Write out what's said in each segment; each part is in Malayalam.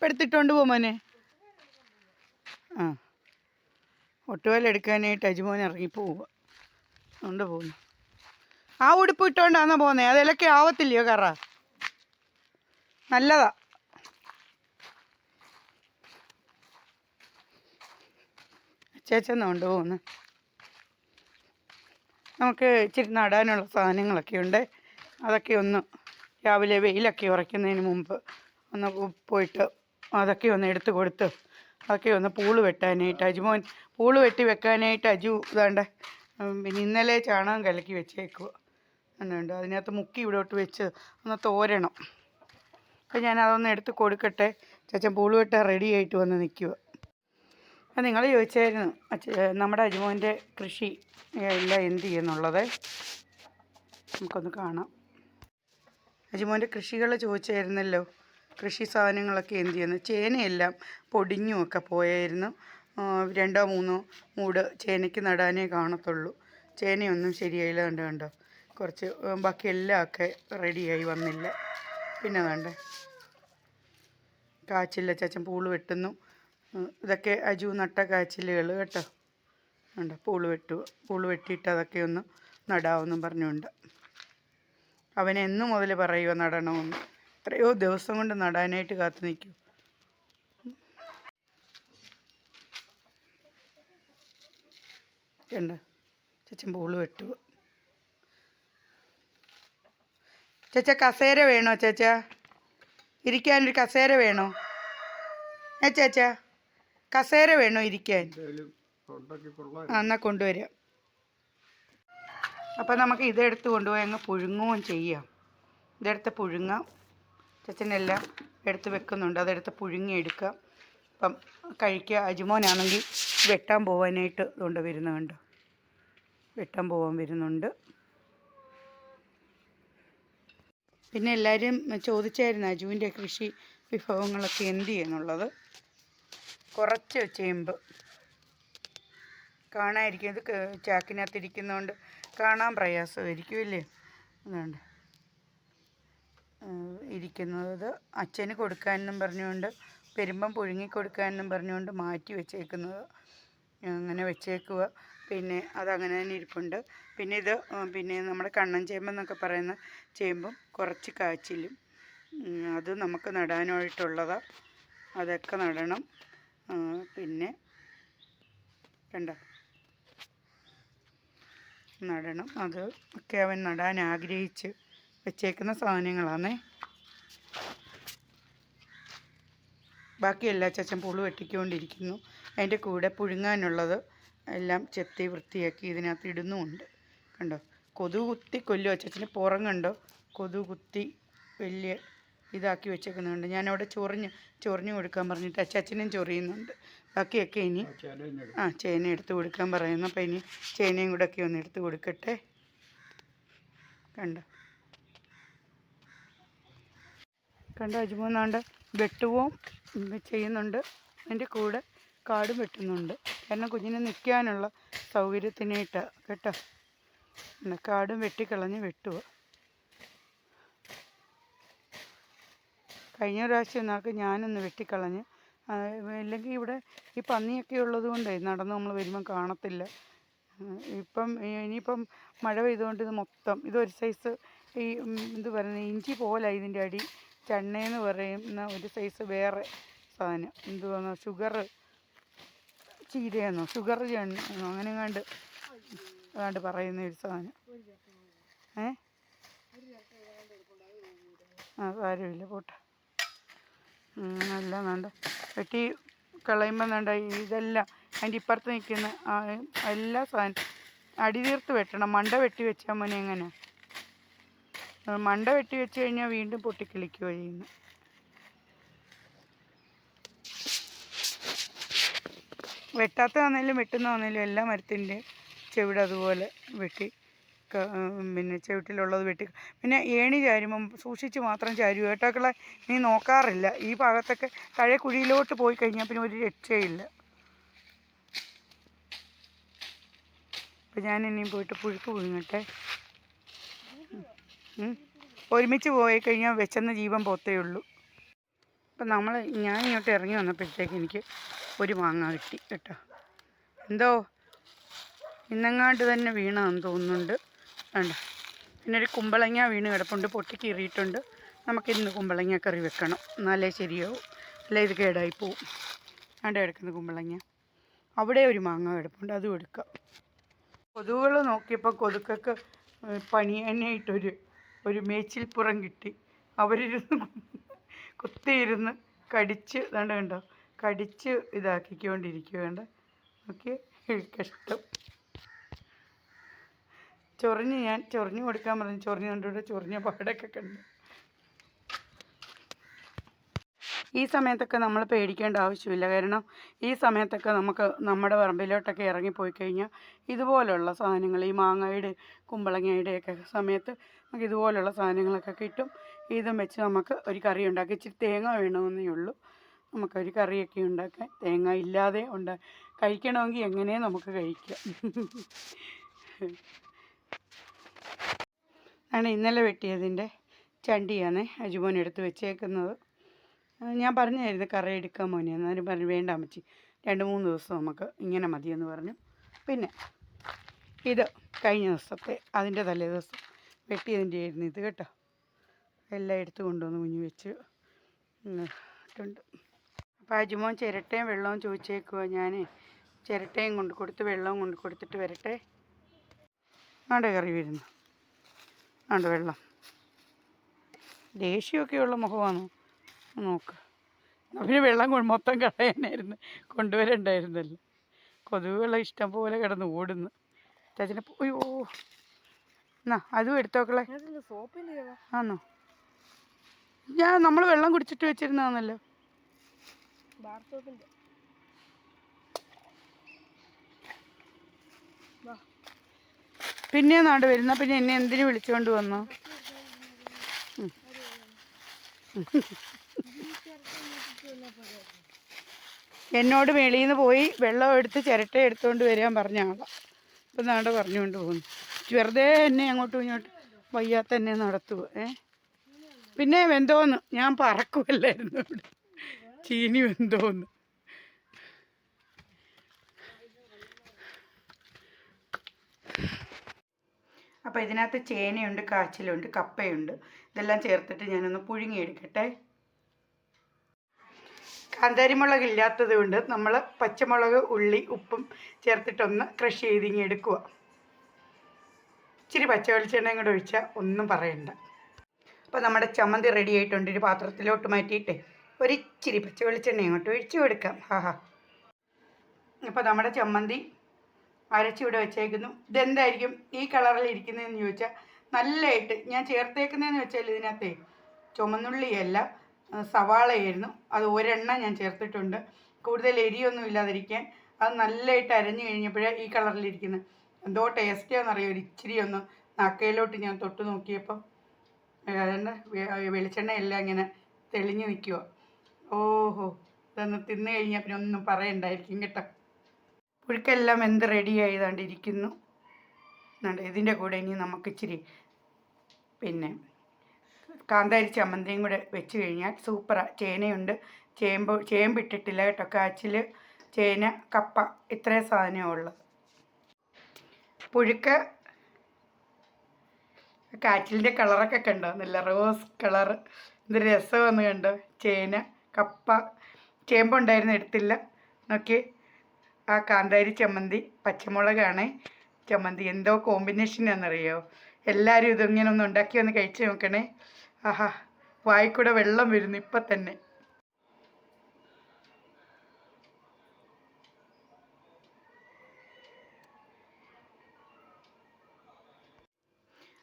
ഉടുപ്പെടുത്തിട്ടോണ്ട് പോ മോനെ ആ. ഒട്ടുവല എടുക്കാനായിട്ട് അജുമോൻ ഇറങ്ങി പോവുക കൊണ്ട് പോകുന്നു ആ ഉടുപ്പ് ഇട്ടുകൊണ്ടാണോ പോന്നെ? അതിലൊക്കെ ആവത്തില്ലയോ കറ? നല്ലതാ. ചേച്ചെന്നാ കൊണ്ടുപോകുന്നു നമുക്ക് ഇച്ചിരി നടാനുള്ള സാധനങ്ങളൊക്കെ ഉണ്ട്. അതൊക്കെ ഒന്ന് രാവിലെ വെയിലൊക്കെ ഉറയ്ക്കുന്നതിന് മുമ്പ് ഒന്ന് പോയിട്ട് അതൊക്കെ ഒന്ന് എടുത്ത് കൊടുത്ത് അതൊക്കെ ഒന്ന് പൂൾ വെട്ടാനായിട്ട് അജുമോൻ പൂൾ വെട്ടി വെക്കാനായിട്ട് അജു ഇതാണ്ട് പിന്നെ ഇന്നലെ ചാണകം കലക്കി വെച്ചേക്കുക എന്നുണ്ട് അതിനകത്ത് മുക്കി ഇവിടോട്ട് വെച്ച് ഒന്ന് തോരണം. അപ്പം ഞാൻ അതൊന്ന് എടുത്ത് കൊടുക്കട്ടെ. ചച്ചൻ പൂൾ വെട്ടാൻ റെഡി ആയിട്ട് വന്ന് നിൽക്കുക അപ്പം നിങ്ങൾ ചോദിച്ചായിരുന്നു നമ്മുടെ അജുമോന്റെ കൃഷി എല്ലാം എന്ത് ചെയ്യുന്നുള്ളത്? നമുക്കൊന്ന് കാണാം. അജുമോന്റെ കൃഷികൾ ചോദിച്ചായിരുന്നല്ലോ. കൃഷി സാധനങ്ങളൊക്കെ എന്ത് ചെയ്യുന്നു? ചേനയെല്ലാം പൊടിഞ്ഞുമൊക്കെ പോയായിരുന്നു. രണ്ടോ മൂന്നോ മൂട് ചേനയ്ക്ക് നടാനേ കാണത്തുള്ളൂ. ചേനയൊന്നും ശരിയായില്ല. കണ്ടോ കണ്ടോ? കുറച്ച് ബാക്കി എല്ലാം ഒക്കെ റെഡിയായി വന്നില്ല. പിന്നെ വേണ്ട? കാച്ചില്ല ചച്ചൻ പൂൾ വെട്ടുന്നു. ഇതൊക്കെ അജു നട്ട കാച്ചിലുകൾ കേട്ടോ. ഉണ്ട് പൂൾ വെട്ടു പൂൾ വെട്ടിയിട്ട് അതൊക്കെ ഒന്ന് നടാമെന്നും പറഞ്ഞുകൊണ്ട്. അവനെന്നു മുതൽ പറയുക നടണമെന്ന്? എത്രയോ ദിവസം കൊണ്ട് നടാനായിട്ട് കാത്തു നിൽക്കും. കണ്ട? ചേച്ചൻ പൂൾ വെട്ടുക ചേച്ച കസേര വേണോ ചേച്ച? ഇരിക്കാനൊരു കസേര വേണോ? ഏ ചേച്ച കസേര വേണോ ഇരിക്കാൻ? ആ എന്നാൽ കൊണ്ടുവരാം. അപ്പം നമുക്ക് ഇതെടുത്ത് കൊണ്ടുപോയി അങ്ങ് പുഴുങ്ങുകയും ചെയ്യാം. ഇതെടുത്ത് പുഴുങ്ങാം. ചച്ചനെല്ലാം എടുത്ത് വെക്കുന്നുണ്ട്. അതെടുത്ത് പുഴുങ്ങി എടുക്കാം അപ്പം കഴിക്കുക. അജുമോനാണെങ്കിൽ വെട്ടാൻ പോകാനായിട്ട് കൊണ്ട്? വരുന്നുണ്ട് വെട്ടാൻ പോകാൻ വരുന്നുണ്ട്. പിന്നെ എല്ലാവരും ചോദിച്ചായിരുന്നു അജുവിന്റെ കൃഷി വിഭവങ്ങളൊക്കെ എന്ത് ചെയ്യുന്നുള്ളത്? കുറച്ച് ചേമ്പ്. കാണാതിരിക്കും ഇത് ചാക്കിനകത്തിരിക്കുന്നതുകൊണ്ട് കാണാൻ പ്രയാസമായിരിക്കും ഇല്ലേ അതുകൊണ്ട് ഇരിക്കുന്നത് അച്ഛന് കൊടുക്കാനെന്നും പറഞ്ഞുകൊണ്ട് പെരുമ്പം പുഴുങ്ങി കൊടുക്കാനെന്നും പറഞ്ഞുകൊണ്ട് മാറ്റി വെച്ചേക്കുന്നത് അങ്ങനെ വെച്ചേക്കുക പിന്നെ അതങ്ങനെ തന്നെ ഇരിപ്പുണ്ട്. പിന്നെ ഇത് പിന്നെ നമ്മുടെ കണ്ണൻ ചേമ്പെന്നൊക്കെ പറയുന്ന ചേമ്പും കുറച്ച് കാച്ചിലും. അത് നമുക്ക് നടാനായിട്ടുള്ളതാണ് അതൊക്കെ നടണം. പിന്നെ കണ്ട? നടണം. അത് ഒക്കെ അവൻ നടാൻ ആഗ്രഹിച്ച് വെച്ചേക്കുന്ന സാധനങ്ങളാണ് ബാക്കി എല്ലാ ചച്ചൻ പുളു വെട്ടിക്കൊണ്ടിരിക്കുന്നു. അതിന്റെ കൂടെ പുഴുങ്ങാനുള്ളത് എല്ലാം ചെത്തി വൃത്തിയാക്കി ഇതിനകത്ത് ഇടുന്നുമുണ്ട്. കണ്ടോ? കൊതു കുത്തി കൊല്ലുക ചച്ചന് പുറം കണ്ടോ? കൊതു കുത്തി വലിയ ഇതാക്കി വെച്ചേക്കുന്നുണ്ട്. ഞാനവിടെ ചൊറിഞ്ഞ് ചൊറിഞ്ഞ് കൊടുക്കാൻ പറഞ്ഞിട്ട് അച്ചാച്ചനും ചൊറിയുന്നുണ്ട്. ബാക്കിയൊക്കെ ഇനി ആ ചേന എടുത്ത് കൊടുക്കാൻ പറയുന്നു. അപ്പം ഇനി ചേനയും കൂടെ ഒക്കെ ഒന്ന് എടുത്ത് കൊടുക്കട്ടെ. കണ്ടോ? കണ്ടോ? അജുമൂന്നാണ്ട് വെട്ടുവും ചെയ്യുന്നുണ്ട്. അതിന്റെ കൂടെ കാടും വെട്ടുന്നുണ്ട്. കാരണം കുഞ്ഞിന് നിൽക്കാനുള്ള സൗകര്യത്തിനായിട്ട് കേട്ടോ. കാടും വെട്ടിക്കളഞ്ഞ് വെട്ടുക കഴിഞ്ഞ പ്രാവശ്യം നാൾക്ക് ഞാനൊന്ന് വെട്ടിക്കളഞ്ഞ് ഇല്ലെങ്കിൽ ഇവിടെ ഈ പന്നിയൊക്കെ ഉള്ളത് കൊണ്ടേ നടന്ന് നമ്മൾ വരുമ്പം കാണത്തില്ല. ഇപ്പം ഇനിയിപ്പം മഴ പെയ്തുകൊണ്ട് ഇത് മൊത്തം ഇതൊരു സൈസ് ഈ എന്ത് പറയുന്നത് ഇഞ്ചി പോലെ ഇതിന്റെ അടി. ചണ്ണയെന്ന് പറയുന്ന ഒരു സൈസ് വേറെ സാധനം. എന്തുവാണോ ഷുഗർ ചീരയെന്നോ? ഷുഗർ ചെണ്ണോ അങ്ങനെ കണ്ട് അതാണ്ട് പറയുന്ന ഒരു സാധനം. ഏ? ആ സാരമില്ല. പോട്ടെ. എല്ലാം വേണ്ട വെട്ടി കളയുമ്പോൾ വേണ്ട ഇതെല്ലാം അതിന്റെ ഇപ്പുറത്ത് നിൽക്കുന്ന എല്ലാ സാധനം അടിതീർത്ത് വെട്ടണം. മണ്ട വെട്ടി വെച്ചാൽ മോനെ എങ്ങനെ മണ്ട വെട്ടി വെച്ച് കഴിഞ്ഞാൽ വീണ്ടും പൊട്ടിക്കിളിക്കുകയോ ചെയ്യുന്നു. വെട്ടുന്ന വന്നാലും എല്ലാ മരത്തിന്റെ ചെവിട് അതുപോലെ വെട്ടി പിന്നെ ചെവിട്ടിലുള്ളത് വെട്ടി പിന്നെ ഏണി ചാരുമ്പം സൂക്ഷിച്ച് മാത്രം ചാരും ഏട്ടാക്കളെ നീ നോക്കാറില്ല. ഈ ഭാഗത്തൊക്കെ താഴെ കുഴിയിലോട്ട് പോയി കഴിഞ്ഞാൽ പിന്നെ ഒരു രക്ഷയില്ല. അപ്പം ഞാൻ ഇനിയും പോയിട്ട് പുഴുക്ക് പുഴുങ്ങട്ടെ. ഒരുമിച്ച് പോയി കഴിഞ്ഞാൽ വെച്ചെന്ന ജീവൻ പോത്തേ ഉള്ളൂ. അപ്പം നമ്മൾ ഞാൻ ഇങ്ങോട്ട് ഇറങ്ങി വന്നപ്പോഴത്തേക്ക് എനിക്ക് ഒരു മാങ്ങ കിട്ടി കേട്ടോ. എന്തോ ഇന്നങ്ങാണ്ട് തന്നെ വീണതെന്ന് തോന്നുന്നുണ്ട്. വേണ്ട. പിന്നെ ഒരു കുമ്പളങ്ങ വീണ് കിടപ്പുണ്ട്. പൊട്ടി കീറിയിട്ടുണ്ട് നമുക്കിന്ന് കുമ്പളങ്ങ കറി വെക്കണം. എന്നാലേ ശരിയാവും. അല്ലേ ഇത് കേടായി പോവും. അവിടെ കിടക്കുന്ന കുമ്പളങ്ങ. അവിടെ ഒരു മാങ്ങ കിടപ്പുണ്ട്. അതും എടുക്കാം. കൊതുകുകൾ നോക്കിയപ്പോൾ കൊതുക്കൊക്കെ പണി പണിയാനായിട്ടൊരു ഒരു മേച്ചിൽപ്പുറം കിട്ടി. അവരിരുന്ന് കുത്തിയിരുന്ന് കടിച്ച് ദാണ്ട കണ്ടോ? കടിച്ച് ഇതാക്കിക്കൊണ്ടിരിക്കുകയുണ്ട് ഓക്കെ കഷ്ടം ചൊറിഞ്ഞ് ഞാൻ ചൊറിഞ്ഞ് കൊടുക്കാൻ പറഞ്ഞു. ചൊറിഞ്ഞ് കണ്ടുകൂടെ ചൊറിഞ്ഞ പാടൊക്കെ കണ്ടു. ഈ സമയത്തൊക്കെ നമ്മൾ പേടിക്കേണ്ട ആവശ്യമില്ല. കാരണം ഈ സമയത്തൊക്കെ നമുക്ക് നമ്മുടെ പറമ്പിലോട്ടൊക്കെ ഇറങ്ങിപ്പോയി കഴിഞ്ഞാൽ ഇതുപോലുള്ള സാധനങ്ങൾ ഈ മാങ്ങയുടെ കുമ്പളങ്ങയുടെയൊക്കെ സമയത്ത് നമുക്ക് ഇതുപോലുള്ള സാധനങ്ങളൊക്കെ കിട്ടും. ഇതും വെച്ച് നമുക്ക് ഒരു കറി ഉണ്ടാക്കി. ഇച്ചിരി തേങ്ങ വേണമെന്നേ ഉള്ളൂ. നമുക്കൊരു കറിയൊക്കെ ഉണ്ടാക്കാൻ. തേങ്ങ ഇല്ലാതെ ഉണ്ടാ. കഴിക്കണമെങ്കിൽ എങ്ങനെ നമുക്ക് കഴിക്കാം? ആണ് ഇന്നലെ വെട്ടിയതിന്റെ ചണ്ടിയാണ് അജുമോൻ എടുത്ത് വെച്ചേക്കുന്നത്. ഞാൻ പറഞ്ഞായിരുന്നു കറി എടുക്കാൻ മോനെ എന്നാലും പറഞ്ഞു വേണ്ട അമ്മച്ചി. രണ്ട് മൂന്ന് ദിവസം നമുക്ക് ഇങ്ങനെ മതിയെന്ന് പറഞ്ഞു. പിന്നെ ഇത് കഴിഞ്ഞ ദിവസത്തെ അതിന്റെ തലേ ദിവസം വെട്ടിയതിന്റെ ആയിരുന്നു ഇത് കേട്ടോ. എല്ലാം എടുത്ത് കൊണ്ടുവന്ന് കുഞ്ഞു വെച്ച്. ഇട്ടുണ്ട്. അപ്പോൾ അജുമോൻ ചിരട്ടയും വെള്ളവും ചോദിച്ചേക്കുവാ. ഞാൻ ചിരട്ടയും കൊണ്ട് കൊടുത്ത് വെള്ളവും കൊണ്ട് കൊടുത്തിട്ട് വരട്ടെ. ആടെ കറി വരുന്നു. ആണ്ട് വെള്ളം. ദേഷ്യമൊക്കെയുള്ള മുഖമാണ്? നോക്ക്. പിന്നെ വെള്ളം മൊത്തം കളയാനായിരുന്നു. കൊണ്ടുവരണ്ടായിരുന്നല്ലോ. വെള്ളം ഇഷ്ടം പോലെ കിടന്ന് ഓടുന്നു. ചാച്ചനെ അയ്യോ എന്നാ അതും എടുത്തോക്കളെ. ആന്നോ? ഞാൻ നമ്മൾ വെള്ളം കുടിച്ചിട്ട് വെച്ചിരുന്നാന്നല്ലോ പിന്നെ നാട് വരുന്ന? പിന്നെ എന്നെ എന്തിനു വിളിച്ചുകൊണ്ട് വന്നു? എന്നോട് വെളിയിൽ നിന്ന് പോയി വെള്ളം എടുത്ത് ചിരട്ട എടുത്തുകൊണ്ട് വരാൻ പറഞ്ഞ ആളാ. ഇപ്പം നാട് പറഞ്ഞുകൊണ്ട് പോകുന്നു. വെറുതെ എന്നെ അങ്ങോട്ടും ഇങ്ങോട്ടും വയ്യാത്ത എന്നെ നടത്തുക ഏ? പിന്നെ വെന്തോന്ന്. ഞാൻ പറക്കുമല്ലായിരുന്നു ഇവിടെ ചീനി വെന്തോന്ന്. അപ്പോൾ ഇതിനകത്ത് ചേനയുണ്ട് കാച്ചിലുണ്ട് കപ്പയുണ്ട്. ഇതെല്ലാം ചേർത്തിട്ട് ഞാനൊന്ന് പുഴുങ്ങിയെടുക്കട്ടെ. കാന്താരിമുളക് ഇല്ലാത്തത് കൊണ്ട് നമ്മൾ പച്ചമുളക് ഉള്ളി ഉപ്പും ചേർത്തിട്ടൊന്ന് ക്രഷ് ചെയ്തിങ്ങി എടുക്കുക ഇച്ചിരി പച്ച വെളിച്ചെണ്ണയും കൂടെ ഒഴിച്ചാൽ ഒന്നും പറയണ്ട. അപ്പോൾ നമ്മുടെ ചമ്മന്തി റെഡി ആയിട്ടുണ്ട്. ഒരു പാത്രത്തിലോട്ട് മാറ്റിയിട്ട് ഒരിച്ചിരി പച്ച വെളിച്ചെണ്ണ അങ്ങോട്ട് ഒഴിച്ച് കൊടുക്കാം. ഹാ ഹാ അപ്പോൾ നമ്മുടെ ചമ്മന്തി അരച്ചിവിടെ വെച്ചേക്കുന്നു. ഇതെന്തായിരിക്കും? ഈ കളറിൽ ഇരിക്കുന്നതെന്ന് ചോദിച്ചാൽ നല്ലതായിട്ട് ഞാൻ ചേർത്തേക്കുന്നതെന്ന് വെച്ചാൽ ഇതിനകത്തെ ചുമന്നുള്ളിയല്ല സവാളയായിരുന്നു. അത് ഒരെണ്ണ ഞാൻ ചേർത്തിട്ടുണ്ട്. കൂടുതൽ എരിയൊന്നും ഇല്ലാതിരിക്കാൻ. അത് നല്ലതായിട്ട് അരഞ്ഞു കഴിഞ്ഞപ്പോഴേ ഈ കളറിലിരിക്കുന്നത് എന്തോ ടേസ്റ്റിയാണെന്നറിയോ ഇച്ചിരി ഒന്ന് നാക്കയിലോട്ട് ഞാൻ തൊട്ട് നോക്കിയപ്പം ഏതാണ്ട് വെളിച്ചെണ്ണയെല്ലാം ഇങ്ങനെ തെളിഞ്ഞു നിൽക്കുക ഓഹോ ഇതൊന്ന് തിന്നു കഴിഞ്ഞാൽ പിന്നെ ഒന്നും പറയണ്ടായിരിക്കും കേട്ടോ. പുഴുക്കെല്ലാം എന്ത് റെഡി ആയതാണ്ടിരിക്കുന്നു ഇതിന്റെ കൂടെ ഇനി നമുക്ക് ഇച്ചിരി പിന്നെ കാന്താരി ചമ്മന്തിയും കൂടെ വെച്ച് കഴിഞ്ഞാൽ സൂപ്പറാണ് ചേനയുണ്ട്. ചേമ്പ് ചേമ്പിട്ടിട്ടില്ല കേട്ടോ. കാച്ചിൽ ചേന കപ്പ ഇത്രയും സാധനമേ ഉള്ളത് പുഴുക്ക്. കാച്ചിലിന്റെ കളറൊക്കെ കണ്ടോ? നല്ല റോസ് കളറ്. എന്ത് രസമെന്ന് കണ്ടോ? ചേന കപ്പ. ചേമ്പുണ്ടായിരുന്നു എടുത്തില്ല. നോക്കി. ആ കാന്താരി ചമ്മന്തി പച്ചമുളകാണ്. ചമ്മന്തി എന്തോ കോമ്പിനേഷനാണെന്നറിയോ എല്ലാവരും ഇതിങ്ങനെ ഒന്ന് ഉണ്ടാക്കി ഒന്ന് കഴിച്ച് നോക്കണേ. ആഹാ വായിക്കൂടെ വെള്ളം വരുന്നു ഇപ്പം തന്നെ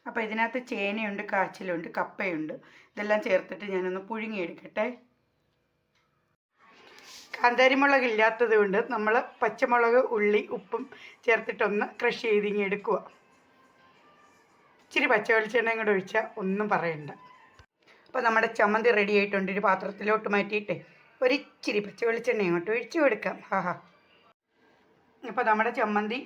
അപ്പോൾ ഇതിനകത്ത് ചേനയുണ്ട് കാച്ചിലുണ്ട് കപ്പയുണ്ട്. ഇതെല്ലാം ചേർത്തിട്ട് ഞാനൊന്ന് പുഴുങ്ങിയെടുക്കട്ടെ. കാന്താരിമുളക് ഇല്ലാത്തത് കൊണ്ട് നമ്മൾ പച്ചമുളക് ഉള്ളി ഉപ്പും ചേർത്തിട്ടൊന്ന് ക്രഷ് ചെയ്തിങ്ങി എടുക്കുക ഇച്ചിരി പച്ച വെളിച്ചെണ്ണയും കൂടെ ഒഴിച്ചാൽ ഒന്നും പറയണ്ട. അപ്പോൾ നമ്മുടെ ചമ്മന്തി റെഡി ആയിട്ടുണ്ട്. ഒരു പാത്രത്തിലോട്ട് മാറ്റിയിട്ട്. ഒരിച്ചിരി പച്ച വെളിച്ചെണ്ണ ഇങ്ങോട്ട് ഒഴിച്ചു കൊടുക്കാം ഹാ. ഹാ നമ്മുടെ ചമ്മന്തി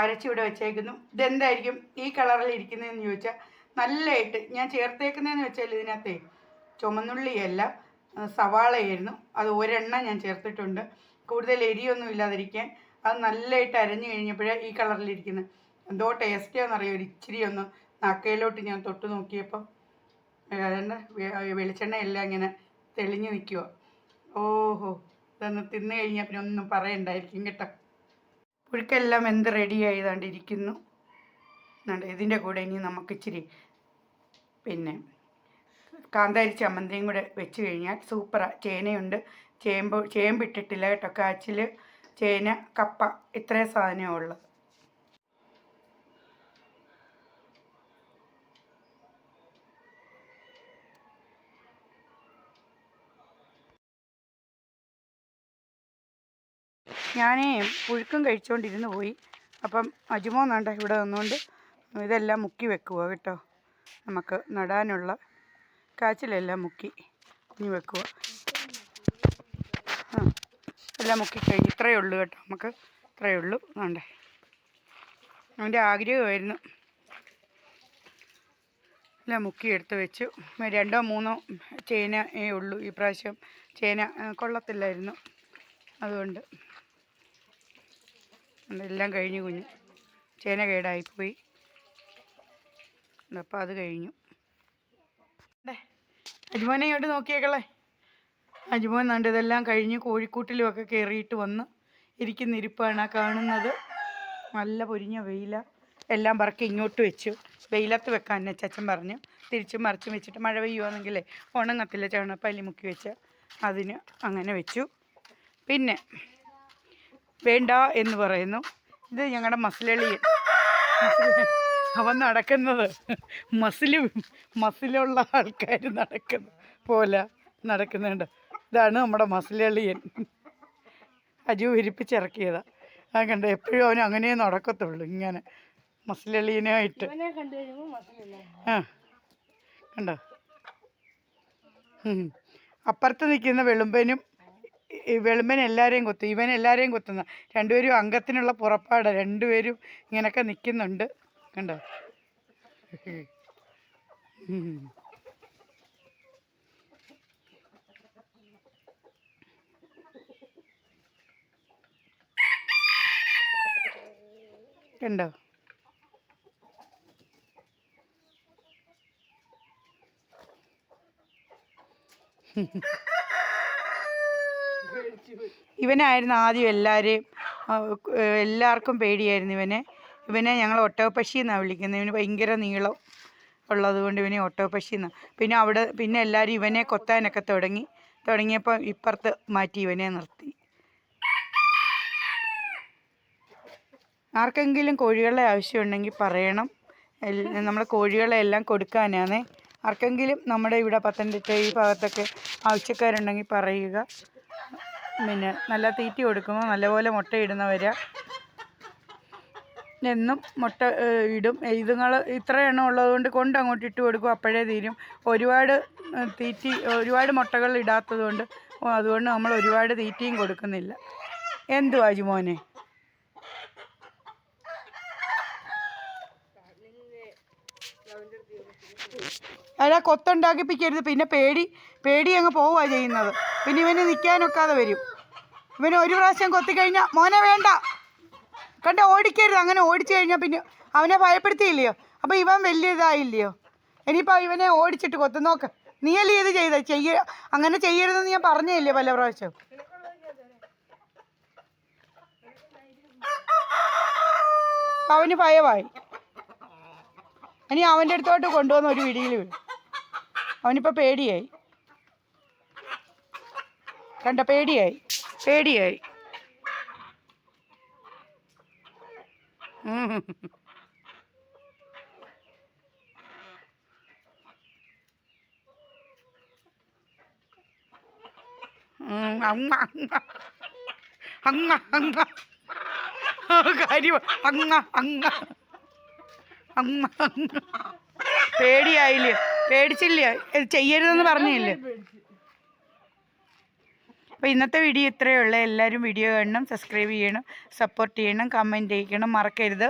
അരച്ചിവിടെ വെച്ചേക്കുന്നു. ഇതെന്തായിരിക്കും? ഈ കളറിൽ ഇരിക്കുന്നതെന്ന് ചോദിച്ചാൽ നല്ലതായിട്ട് ഞാൻ ചേർത്തേക്കുന്നതെന്ന് വെച്ചാൽ ഇതിനകത്തെ ചുമന്നുള്ളിയല്ല സവാളയായിരുന്നു. അത് ഒരെണ്ണം ഞാൻ ചേർത്തിട്ടുണ്ട്. കൂടുതൽ എരിയൊന്നും ഇല്ലാതിരിക്കാൻ അത് നല്ലതായിട്ട് അരഞ്ഞു കഴിഞ്ഞപ്പോഴേ ഈ കളറിലിരിക്കുന്നത് എന്തോ ടേസ്റ്റിയാണെന്നറിയോ ഒരു ഇച്ചിരി ഒന്ന് നാക്കയിലോട്ട് ഞാൻ തൊട്ട് നോക്കിയപ്പോൾ അതുകൊണ്ട് വെളിച്ചെണ്ണ എല്ലാം ഇങ്ങനെ തെളിഞ്ഞു നിൽക്കുക ഓഹോ ഇതൊന്ന് തിന്നു കഴിഞ്ഞാൽ പിന്നെ ഒന്നും പറയണ്ടായിരിക്കും കേട്ടോ. പുഴുക്കെല്ലാം എന്ത് റെഡി ആയതാണ്ടിരിക്കുന്നു ഇതിന്റെ കൂടെ ഇനി നമുക്ക് ഇച്ചിരി പിന്നെ കാന്താരി ചമ്മന്തിയും കൂടെ വെച്ച് കഴിഞ്ഞാൽ സൂപ്പറാണ് ചേനയുണ്ട്. ചേമ്പ് ചേമ്പിട്ടിട്ടില്ല കേട്ടോ. കാച്ചിൽ ചേന കപ്പ ഇത്രയും സാധനമേ ഉള്ളത് ഞാനേ പുഴുക്കും കഴിച്ചുകൊണ്ടിരുന്ന് പോയി. അപ്പം അജുമോ നണ്ട ഇവിടെ നിന്നുകൊണ്ട് ഇതെല്ലാം മുക്കി വെക്കുക കേട്ടോ? നമുക്ക് നടാനുള്ള കാച്ചിലെല്ലാം മുക്കി ഇനി വെക്കുക ആ എല്ലാം മുക്കി കഴിഞ്ഞ് ഇത്രയേ ഉള്ളൂ കേട്ടോ. നമുക്ക് ഇത്രയേ ഉള്ളൂ. വേണ്ടേ അവന്റെ ആഗ്രഹമായിരുന്നു. എല്ലാം മുക്കി എടുത്ത് വെച്ചു. രണ്ടോ മൂന്നോ ചേനയേ ഉള്ളൂ. ഈ പ്രാവശ്യം ചേന കൊള്ളത്തില്ലായിരുന്നു. അതുകൊണ്ട് എല്ലാം കഴിഞ്ഞു കുഞ്ഞ് ചേന കേടായിപ്പോയി. അപ്പോൾ അത് കഴിഞ്ഞു. അജുമോനെ ഇങ്ങോട്ട് നോക്കിയേക്കളെ. അജുമോൻ കണ്ട് ഇതെല്ലാം കഴിഞ്ഞ് കോഴിക്കൂട്ടിലുമൊക്കെ കയറിയിട്ട് വന്ന് ഇരിക്കുന്ന ഇരിപ്പാണ് കാണുന്നത്. നല്ല പൊരിഞ്ഞ വെയില. എല്ലാം പറക്കി ഇങ്ങോട്ട് വെച്ചു. വെയിലത്ത് വെക്കാൻ എന്നെ ചച്ചൻ പറഞ്ഞു. തിരിച്ചും മറിച്ചും വെച്ചിട്ട് മഴ പെയ്യുവാണെങ്കിലേ ഉണങ്ങത്തില്ല ചാണകപ്പല്ലി മുക്കി വെച്ച് അതിന് അങ്ങനെ വെച്ചു. പിന്നെ വേണ്ട എന്ന് പറയുന്നു. ഇത് ഞങ്ങളുടെ മസിലളി അവൻ നടക്കുന്നത് മസിൽ മസിലുള്ള ആൾക്കാർ നടക്കുന്ന പോലെ നടക്കുന്നുണ്ട്. ഇതാണ് നമ്മുടെ മസിലളിയൻ. അജു വിരിപ്പിച്ചിറക്കിയതാ. ആ കണ്ട എപ്പോഴും അവൻ അങ്ങനെ നടക്കത്തുള്ളൂ ഇങ്ങനെ മസിലളിയനായിട്ട്. ആ കണ്ടോ? അപ്പുറത്ത് നിൽക്കുന്ന വെളുമ്പനും വെളുമ്പൻ എല്ലാവരെയും കൊത്തും ഇവൻ എല്ലാവരെയും കൊത്തുന്ന. രണ്ടുപേരും അംഗത്തിനുള്ള പുറപ്പാട്. രണ്ടുപേരും ഇങ്ങനൊക്കെ നിൽക്കുന്നുണ്ട് കണ്ടോ കണ്ടോ? കണ്ടോ? ഇവനായിരുന്നു ആദ്യം എല്ലാവരെയും എല്ലാവർക്കും പേടിയായിരുന്നു ഇവനെ. ഇവനെ ഞങ്ങൾ ഒട്ടകപ്പശി എന്നാണ് വിളിക്കുന്നത്. ഇവന് ഭയങ്കര നീളം ഉള്ളതുകൊണ്ട് ഇവനെ ഒട്ടകപ്പശി എന്നാണ് പിന്നെ അവിടെ പിന്നെ എല്ലാവരും ഇവനെ കൊത്താനൊക്കെ തുടങ്ങി. തുടങ്ങിയപ്പോൾ ഇപ്പുറത്ത് മാറ്റി ഇവനെ നിർത്തി. ആർക്കെങ്കിലും കോഴികളെ ആവശ്യമുണ്ടെങ്കിൽ പറയണം. നമ്മുടെ കോഴികളെ എല്ലാം കൊടുക്കാനാണേ. ആർക്കെങ്കിലും നമ്മുടെ ഇവിടെ പത്തനംതിട്ട ഈ ഭാഗത്തൊക്കെ ആവശ്യക്കാരുണ്ടെങ്കിൽ പറയുക. പിന്നെ നല്ല തീറ്റി കൊടുക്കുമ്പോൾ നല്ലപോലെ മുട്ടയിടുന്നവരാ എന്നും മുട്ട ഇടും. ഇതുങ്ങൾ ഇത്ര എണ്ണം ഉള്ളതുകൊണ്ട് കൊണ്ട് അങ്ങോട്ട് ഇട്ട് കൊടുക്കും അപ്പോഴേ തീരും. ഒരുപാട് തീറ്റി ഒരുപാട് മുട്ടകൾ ഇടാത്തത് കൊണ്ട് അതുകൊണ്ട് നമ്മൾ ഒരുപാട് തീറ്റിയും കൊടുക്കുന്നില്ല. എന്തുവാ മോനെ അതാ കൊത്തുണ്ടാക്കിപ്പിക്കരുത് പിന്നെ പേടി പേടി അങ്ങ് പോവുക ചെയ്യുന്നത്. പിന്നെ ഇവന് നിൽക്കാനൊക്കാതെ വരും. ഇവന് ഒരു പ്രാവശ്യം കൊത്തിക്കഴിഞ്ഞാൽ മോനെ വേണ്ട. കണ്ട ഓടിക്കരുത്. അങ്ങനെ ഓടിച്ചു കഴിഞ്ഞാൽ പിന്നെ അവനെ ഭയപ്പെടുത്തിയില്ലയോ? അപ്പോൾ ഇവൻ വലിയ ഇതായില്ലയോ? ഇനിയിപ്പോൾ ഇവനെ ഓടിച്ചിട്ട് കൊത്തു. നോക്ക് നീയല്ലേ ഇത് ചെയ്ത? ചെയ്യ അങ്ങനെ ചെയ്യരുതെന്ന് ഞാൻ പറഞ്ഞില്ലേ പല പ്രാവശ്യം? അവന് ഭയമായി. ഇനി അവന്റെ അടുത്തോട്ട് കൊണ്ടുവന്ന ഒരു വിടിയിൽ വിടും. അവനിപ്പോൾ പേടിയായി. കണ്ട പേടിയായി പേടിയായി. അങ്ങ അങ്ങ. അങ്ങ കാര്യം അങ്ങ അങ്ങ. അങ്ങ അങ്ങ. പേടിയായില്ലേ? പേടിച്ചില്ല? ചെയ്യരുതെന്ന് പറഞ്ഞില്ലേ? അപ്പോൾ ഇന്നത്തെ വീഡിയോ ഇത്രയേ ഉള്ളൂ. എല്ലാവരും വീഡിയോ കാണണം സബ്സ്ക്രൈബ് ചെയ്യണം സപ്പോർട്ട് ചെയ്യണം കമന്റ് ചെയ്യിക്കണം മറക്കരുത്.